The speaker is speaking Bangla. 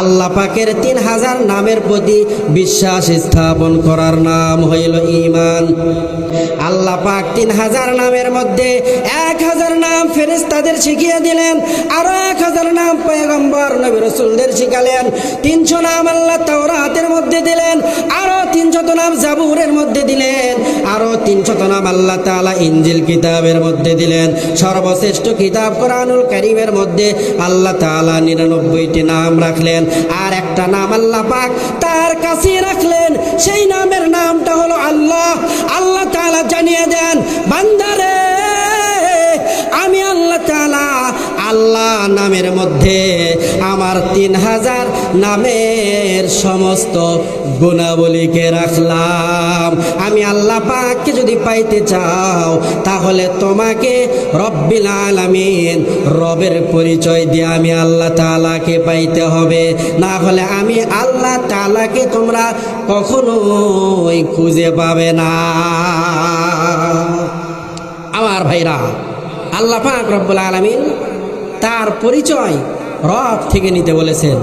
আল্লাহ পাকের তিন হাজার নামের প্রতি বিশ্বাস স্থাপন করার নাম হইল ইমান আল্লাহ পাক তিন হাজার নামের মধ্যে এক হাজার নাম ফেরেস্তাদের শিখিয়ে দিলেন, আরও এক হাজার নাম পয়গম্বর নবী রসুলদের শিখালেন, তিনশো নাম আল্লাহ তাওরাতের মধ্যে দিলেন, আরও তিনশত নাম জাবুরের মধ্যে দিলেন। আরও তিনশো নাম আল্লাহ তালা ইঞ্জিল কিতাবের মধ্যে দিলেন। সর্বশ্রেষ্ঠ কিতাব কোরআনুল করিমের মধ্যে আল্লাহ তালা নিরানব্বইটি নাম রাখলেন। আর একটা নাম আল্লাহ পাক তার কাছে রাখলেন। আল্লাহ নামের মধ্যে আমার তিন হাজার নামের সমস্ত গুণাবলীকে রাখলাম। আমি আল্লাহ পাককে যদি পাইতে চাও, তাহলে তোমাকে রব্বিল আলামিন রবের পরিচয় দিয়ে আমি আল্লাহ তালাকে পাইতে হবে। না হলে আমি আল্লাহ তালাকে তোমরা কখনোই খুঁজে পাবে না। আমার ভাইরা, আল্লাহ পাক রব্বুল আলামিন তার পরিচয় রব থেকে নিতে বলেছেন।